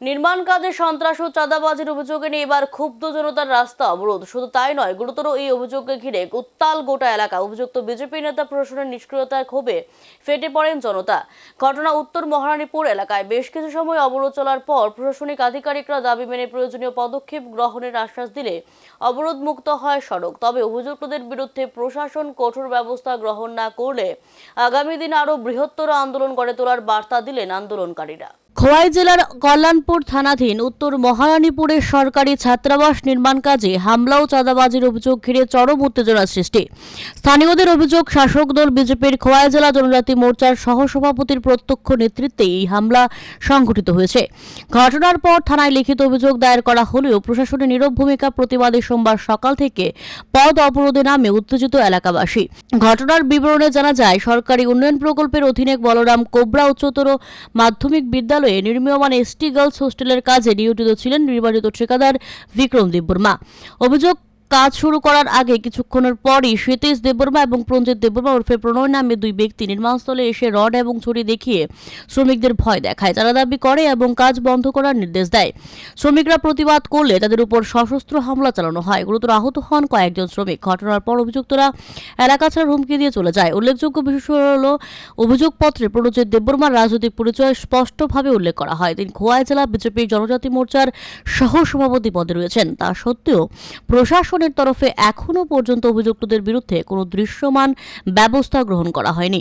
নির্মাণ কাজে সন্ত্রাস ও চাঁদাবাজির অভিযোগে নিয়ে এবার ক্ষুব্ধ জনতার রাস্তা অবরোধ। শুধু তাই নয়, গুরুতর এই অভিযোগকে ঘিরে উত্তাল গোটা এলাকা। অভিযুক্ত বিজেপি নেতা প্রশাসনের নিষ্ক্রিয়তার ক্ষোভে ফেটে পড়েন জনতা। ঘটনা উত্তর মহারানীপুর এলাকায় বেশ কিছু সময় অবরোধ চলার পর প্রশাসনিক আধিকারিকরা দাবি মেনে প্রয়োজনীয় পদক্ষেপ গ্রহণের আশ্বাস দিলে অবরোধ মুক্ত হয় সড়ক। তবে অভিযুক্তদের বিরুদ্ধে প্রশাসন কঠোর ব্যবস্থা গ্রহণ না করলে আগামী দিনে আরও বৃহত্তর আন্দোলন গড়ে তোলার বার্তা দিলেন আন্দোলনকারীরা। খোয়াই জেলার কল্যাণপুর থানাধীন উত্তর মহারানীপুরের সরকারি ছাত্রাবাস নির্মাণ কাজে হামলা ও চাঁদাবাজির অভিযোগ ঘিরে চরম উত্তেজনা সৃষ্টি। স্থানীয়দের অভিযোগ, শাসক দল বিজেপির খোয়াই জেলা জনজাতি মোর্চার সহসভাপতির প্রত্যক্ষ নেতৃত্বে এই হামলা সংঘটিত হয়েছে। ঘটনার পর থানায় লিখিত অভিযোগ দায়ের করা হলেও প্রশাসনের নীরব ভূমিকা প্রতিবাদে সোমবার সকাল থেকে পদ অবরোধে নামে উত্তেজিত এলাকাবাসী। ঘটনার বিবরণে জানা যায়, সরকারি উন্নয়ন প্রকল্পের অধীনে বলরাম কোবরা উচ্চতর মাধ্যমিক বিদ্যালয়ে নির্মীয়মান এসটি গার্লস হোস্টেলের কাজে নিয়োজিত ছিলেন নির্বাচিত ঠিকাদার বিক্রম দেববর্মা। অভিযোগ কাজ শুরু করার আগে কিছুক্ষণের পরই শ্বেতেশ দেববর্মা এবং প্রঞ্জিত দেববর্মা ওরফে প্রণয় নামে দুই ব্যক্তি নির্মাণস্থলে এসে রড এবং ছুরি দেখিয়ে শ্রমিকদের ভয় দেখায়। তারা দাবি করে এবং কাজ বন্ধ করার নির্দেশ দেয়। শ্রমিকরা প্রতিবাদ করলে তাদের উপর সশস্ত্র হামলা চালানো হয়। গুরুতর আহত হন কয়েকজন শ্রমিক। ঘটনার পর অভিযুক্তরা এলাকা ছাড়ার হুমকি দিয়ে চলে যায়। উল্লেখযোগ্য বিষয় হল, অভিযোগপত্রে প্রণজিৎ দেববর্মার রাজনৈতিক পরিচয় স্পষ্টভাবে উল্লেখ করা হয়। তিনি খোয়াই জেলা বিজেপির জনজাতি মোর্চার সহ সভাপতি পদে রয়েছেন। তা সত্ত্বেও প্রশাসনের তরফে এখনও পর্যন্ত অভিযুক্তদের বিরুদ্ধে কোনো দৃশ্যমান ব্যবস্থা গ্রহণ করা হয়নি।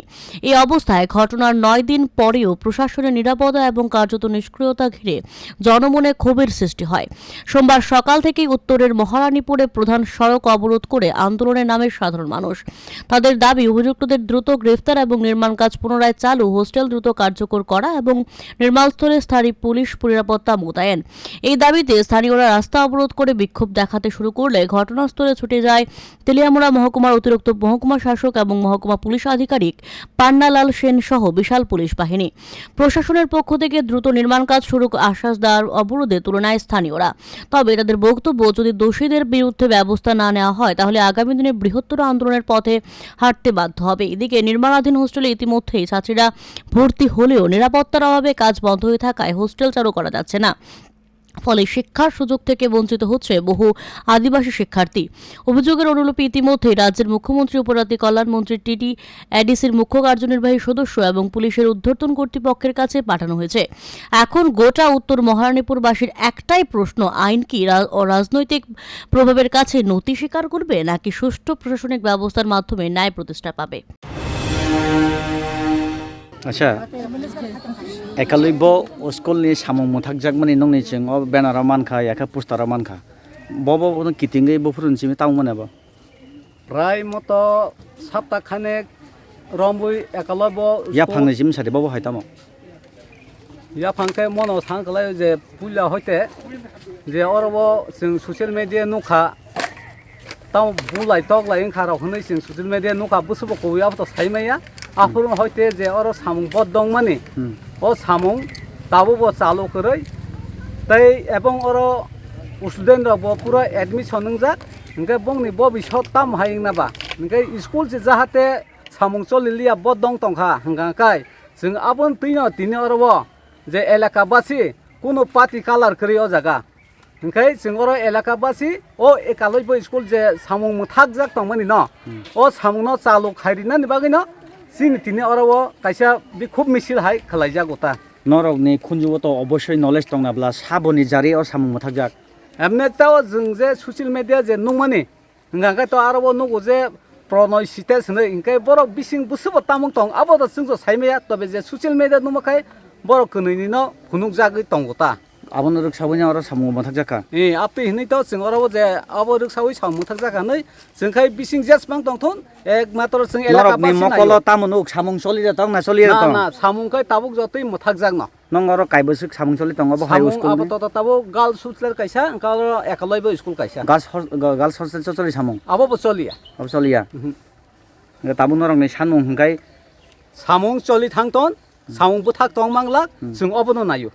এই অবস্থায় ঘটনার নয় দিন পরেও প্রশাসনের নিরাপদা এবং কার্যত নিষ্ক্রিয়তা ঘিরে জনমনে ক্ষোভের সৃষ্টি হয়। সোমবার সকাল থেকেই উত্তরের মহারানীপুরে প্রধান সড়ক অবরোধ করে আন্দোলনের নামে সাধারণ মানুষ। তাদের দাবি, অভিযুক্তদের দ্রুত গ্রেফতার এবং নির্মাণ কাজ পুনরায় চালু, হোস্টেল দ্রুত কার্যকর করা এবং নির্মাণস্থলে স্থানীয় পুলিশ নিরাপত্তা মোতায়েন। এই দাবিতে স্থানীয়রা রাস্তা অবরোধ করে বিক্ষোভ দেখাতে শুরু করলে ঘটনাস্থলে ছুটে যায় তেলিয়ামুড়া মহকুমার অতিরিক্ত মহকুমা শাসক এবং মহকুমা পুলিশ আধিকারিক পান্নালাল সেন সহ বিশাল পুলিশ বাহিনী। প্রশাসনের পক্ষ থেকে দ্রুত নির্মাণ কাজ শুরু আশ্বাস দেওয়ার অবরোধে তুলনায় স্থানীয়রা। তবে তাদের বক্তব্য, যদি দোষীদের বিরুদ্ধে ব্যবস্থা না নেওয়া হয়, তাহলে আগামী দিনে বৃহত্তর আন্দোলনের পথে হাঁটতে বাধ্য হবে। এদিকে নির্মাণাধীন হোস্টেলে ইতিমধ্যেই ছাত্রীরা ভর্তি হলেও নিরাপত্তার অভাবে কাজ বন্ধ হয়ে থাকায় হোস্টেল চালু করা যাচ্ছে না। ফলে শিক্ষার সুযোগ থেকে বঞ্চিত হচ্ছে বহু আদিবাসী শিক্ষার্থী। অভিযোগের অনুলিপি ইতিমধ্যেই রাজ্যের মুখ্যমন্ত্রী উপরাতি কল্যাণমন্ত্রী টিটি এডিসির মুখ্য কার্যনির্বাহী সদস্য এবং পুলিশের ঊর্ধ্বতন কর্তৃপক্ষের কাছে পাঠানো হয়েছে। এখন গোটা উত্তর মহারানীপুরবাসীর একটাই প্রশ্ন, আইন কি রাজনৈতিক প্রভাবের কাছে নতি স্বীকার করবে নাকি সুষ্ঠু প্রশাসনিক ব্যবস্থার মাধ্যমে ন্যায় প্রতিষ্ঠা পাবে? আচ্ছা। একালৈব একালব্য স্কুলনি সামং মথাক জাগমানি নংনি চিং অ ব্যানারা মানখা একা পোস্টারা মানখা বব কিটিংগে বফুরনসিম তাও মানে বা প্রায় মত সাতটা খানে রম্বুই একালব্য ইয়া ফাংনিসিম সাথে বব হাইতাম ইয়া ফাংকে মন থাকলাই যে পুলা হইতে যে অরব চিং সোশ্যাল মিডিয়া নুখা তাও বুলাই তগলাই খারাপ হনই চিং সোশ্যাল মিডিয়া নুখা বুসবো কইয়াবো তো সাইমাইয়া। আফরুম হইতে যে ওর সামুং পদ দং মানে ও সামুং তাবো ব চালু করই তাই এবং ওর উসুদেন রব পুরো এডমিশন যাক ইনকে বংনি ব বিষয় তাম হাইং নাবা ইনকে স্কুল যে যাহাতে সামুং চলিলিয়া ব দং টংখা হাঙ্গাকাই जों आबन तैन तिनि अरब जे एलाका बासि कुनु पार्टी कालार करि अ जागा ओंखाय जों अर एलाका बासि अ एकालयबो स्कुल जे सामुं थाक जाक तंमनि न अ सामुं न चालु खाइरिना निबागै न চিনি তিনি আরও কাইসা বি খুব মিছিল হাই খালাইজা গোটা নরকনি খুঞ্জুবত অবশ্যই নলেজ দংনাব্লা সাবনি জারি ও সামুমো থাকজাক এমনি তাও जों যে সচিয়েল মিডিয়া যে নুমানি হঙ্গাকে তো আরও নুগো যে প্রণয় সিতে সঙ্গে ইনকাই বরক বিসিং বুসুব তামুং তং আবদ जों সাইমেয়া তবে যে সচিয়েল মিডিয়া নুমাখাই বরক কনৈনি ন হুনুক জাগৈ তংগোতা 아버노력 사부냐 어라 사무 못하 작가 예 앞에 있는 또 증 어라 보자 아버노력 사부 사무 못하 작가는 증카이 비싱 제스방 동톤 একমাত্র 증 এলাকা পাশে নাই। মকল তামনু সামুং চলি যা তং না চলি যা তং। না সামুং কাই তাবুক যতই 못하 작나 নংগর কাইবসুক সামুং চলি তং অব হাই স্কুল আবত তাবো গাল সুতলার কাইসা কাল একলই বই স্কুল কাইসা। গাল গাল সরসেল চলি সামুং। আব চলিয়া। আব চলিয়া। তাবুন রং নে সামুং হংকাই সামুং চলি থাংতন সামুংবো থাক তং মাংলা 증 অবনো নাইও।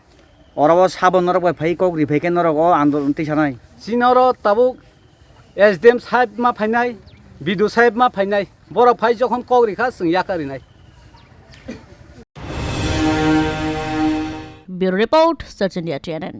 অরব সাবন নরক বাই ফাই কগ্রি ফাইকে নরক অ আন্দোলন তিসানাই সিনর তাবুক এস ডি এম সাহেব মা ফাইনাই বিদু সাহেব মা ফাইনাই বড় ফাই যখন কগ্রি খা সিয়া কারিনাই bureau report search India TNN.